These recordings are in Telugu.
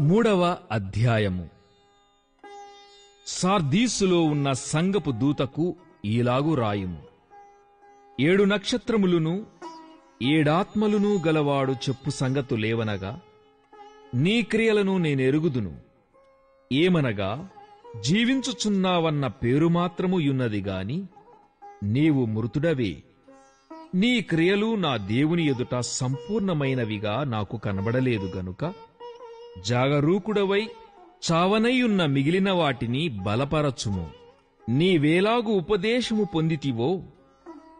మూడవ అధ్యాయము. సార్దీసులో ఉన్న సంగపు దూతకు ఈలాగు రాయుము. ఏడు నక్షత్రములును ఏడాత్మలును గలవాడు చెప్పు సంగతు లేవనగా నీ క్రియలను నేనెరుగుదును. ఏమనగా జీవించుచున్నావన్న పేరు మాత్రము యున్నది గాని నీవు మృతుడవే. నీ క్రియలు నా దేవుని ఎదుట సంపూర్ణమైనవిగా నాకు కనబడలేదు గనుక జాగరూకుడవై చావనైయున్న మిగిలిన వాటిని బలపరచుము. నీవేలాగు ఉపదేశము పొందితివో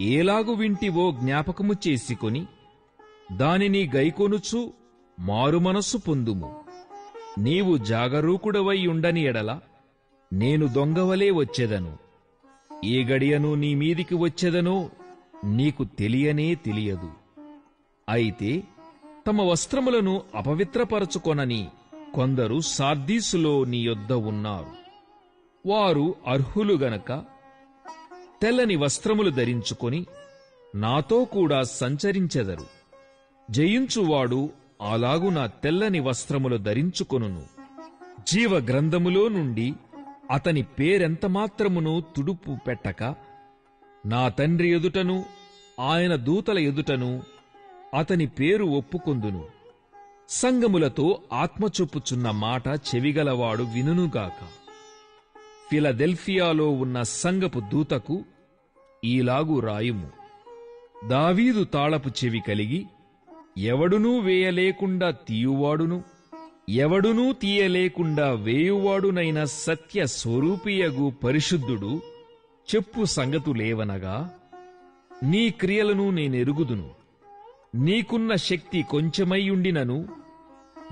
ఏలాగు వింటివో జ్ఞాపకము చేసుకొని దానిని గైకొనుచు మారుమనస్సు పొందుము. నీవు జాగరూకుడవై ఉండని ఎడల నేను దొంగవలే వచ్చెదను. ఏ గడియను నీ మీదికి వచ్చెదనో నీకు తెలియనే తెలియదు. అయితే తమ వస్త్రములను అపవిత్రపరచుకొనని కొందరు సార్దీసులో నీ యొద్ద ఉన్నారు. వారు అర్హులు గనక తెల్లని వస్త్రములు ధరించుకొని నాతో కూడా సంచరించెదరు. జయించువాడు అలాగున తెల్లని వస్త్రములు ధరించుకొనును. జీవ గ్రంథములో నుండి అతని పేరెంత మాత్రమును తుడుపు పెట్టక నా తండ్రి ఎదుటను ఆయన దూతల ఎదుటను అతని పేరు ఒప్పుకొందును. సంగములతో ఆత్మచొప్పుచున్న మాట చెవిగలవాడు వినునుగాక. ఫిలదెల్ఫియాలో ఉన్న సంగపు దూతకు ఈలాగు రాయుము. దావీదు తాళపు చెవి కలిగి ఎవడునూ వేయలేకుండా తీయువాడును ఎవడునూ తీయలేకుండా వేయువాడునైన సత్య స్వరూపియగు పరిశుద్ధుడు చెప్పు సంగతులేవనగా నీ క్రియలను నేనెరుగుదును. నీకున్న శక్తి కొంచెమైయుండినను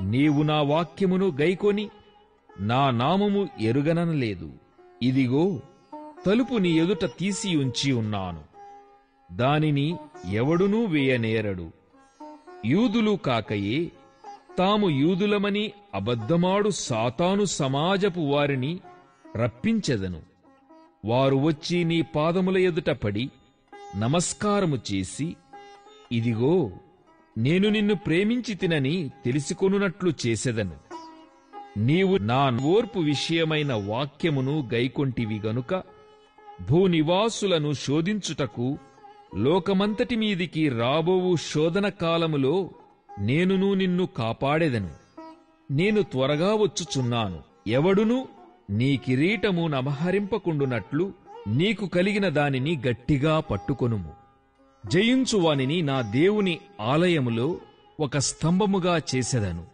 నీవు నా వాక్యమును గైకొని నా నామము ఎరుగననలేదు. ఇదిగో తలుపు నీ ఎదుట తీసి ఉంచి ఉన్నాను. దానిని ఎవడునూ వేయనేరడు. యూదులు కాకయే తాము యూదులమని అబద్ధమాడు సాతాను సమాజపు వారిని రప్పించెదను. వారు వచ్చి నీ పాదముల ఎదుట పడి నమస్కారము చేసి ఇదిగో నేను నిన్ను ప్రేమించి తినని తెలిసికొనున్నట్లు చేసెదను. నీవు నా ఓర్పు విషయమైన వాక్యమును గైకొంటివి గనుక భూనివాసులను శోధించుటకు లోకమంతటి మీదికి రాబోవు శోధన కాలములో నేనును నిన్ను కాపాడెదను. నేను త్వరగా వచ్చుచున్నాను. ఎవడును నీ కిరీటము నమహరింపకుండునట్లు నీకు కలిగిన దానిని గట్టిగా పట్టుకొనుము. జయించువానిని నా దేవుని ఆలయములో ఒక స్తంభముగా చేసెదను.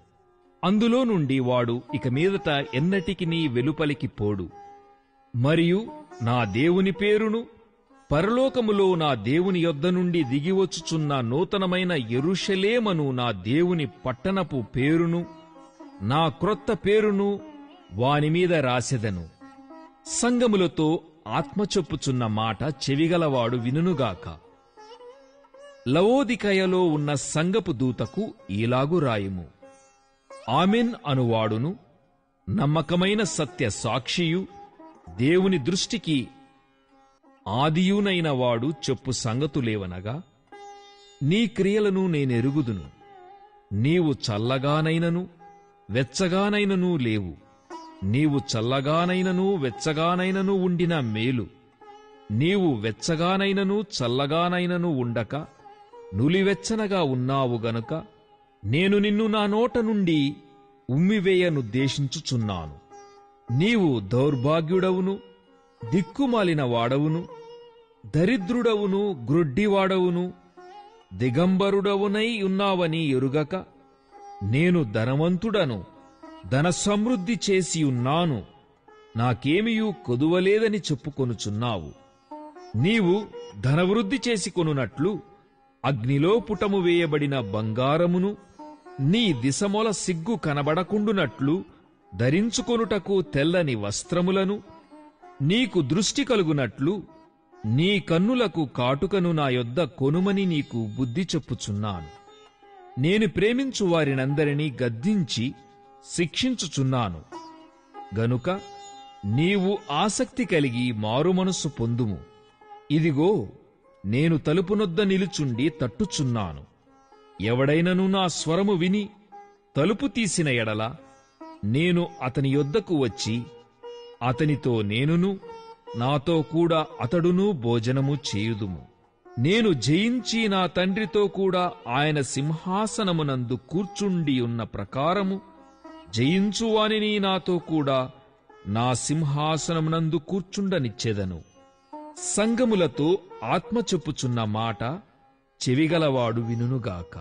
అందులో నుండి వాడు ఇక మీదట ఎన్నటికి వెలుపలికి పోడు. మరియు నా దేవుని పేరును పరలోకములో నా దేవుని యొద్ద నుండి దిగివచ్చుచున్న నూతనమైన ఎరుషలేమను నా దేవుని పట్టణపు పేరును నా క్రొత్త పేరును వానిమీద రాసెదను. సంగములతో ఆత్మచొప్పుచున్న మాట చెవిగలవాడు వినుగాక లవోదికయలో ఉన్న సంగపు దూతకు ఇలాగు రాయుము. ఆమెన్ అనువాడును. నమ్మకమైన సత్య సాక్షియు. దేవుని దృష్టికి ఆదియునైన వాడు చెప్పు సంగతులేవనగా నీ క్రియలను నేనెరుగుదును. నీవు చల్లగానైనను వెచ్చగానైనను లేవు. నీవు చల్లగానైనను వెచ్చగానైనను ఉండిన మేలు. నీవు వెచ్చగానైనను చల్లగానైనను ఉండక నులివెచ్చనగా ఉన్నావు గనుక నేను నిన్ను నా నోట నుండి ఉమ్మివేయనుద్దేశించుచున్నాను నీవు దౌర్భాగ్యుడవును దిక్కుమాలిన వాడవును దరిద్రుడవును గ్రుడ్డివాడవును దిగంబరుడవునై ఉన్నావని ఎరుగక నేను ధనవంతుడను ధన సమృద్ధి చేసి ఉన్నాను. నాకేమియూ కొదువలేదని చెప్పుకొనుచున్నావు. నీవు ధనవృద్ధి చేసి కొనున్నట్లు అగ్నిలో పుటము వేయబడిన బంగారమును నీ దిశమొల సిగ్గు కనబడకుండునట్లు ధరించుకొనుటకు తెల్లని వస్త్రములను నీకు దృష్టి కలుగునట్లు నీ కన్నులకు కాటుకను నా యొద్ద కొనుమని నీకు బుద్ధి చెప్పుచున్నాను. నేను ప్రేమించు వారినందరినీ గద్దించి శిక్షించుచున్నాను. గనుక నీవు ఆసక్తి కలిగి మారుమనస్సు పొందుము. ఇదిగో నేను తలుపునొద్ద నిలుచుండి తట్టుచున్నాను. ఎవడైనను నా స్వరము విని తలుపు తీసిన ఎడల నేను అతని యొద్దకు వచ్చి అతనితో నేనును నాతో కూడా అతడును భోజనము చేయుదుము. నేను జయించి నా తండ్రితో కూడా ఆయన సింహాసనమునందు కూర్చుండి ఉన్న ప్రకారము జయించువానిని నాతో కూడా నా సింహాసనమునందు కూర్చుండనిచ్చెదను. సంగములతో ఆత్మ చెప్పుచున్న మాట చెవిగలవాడు వినుగాక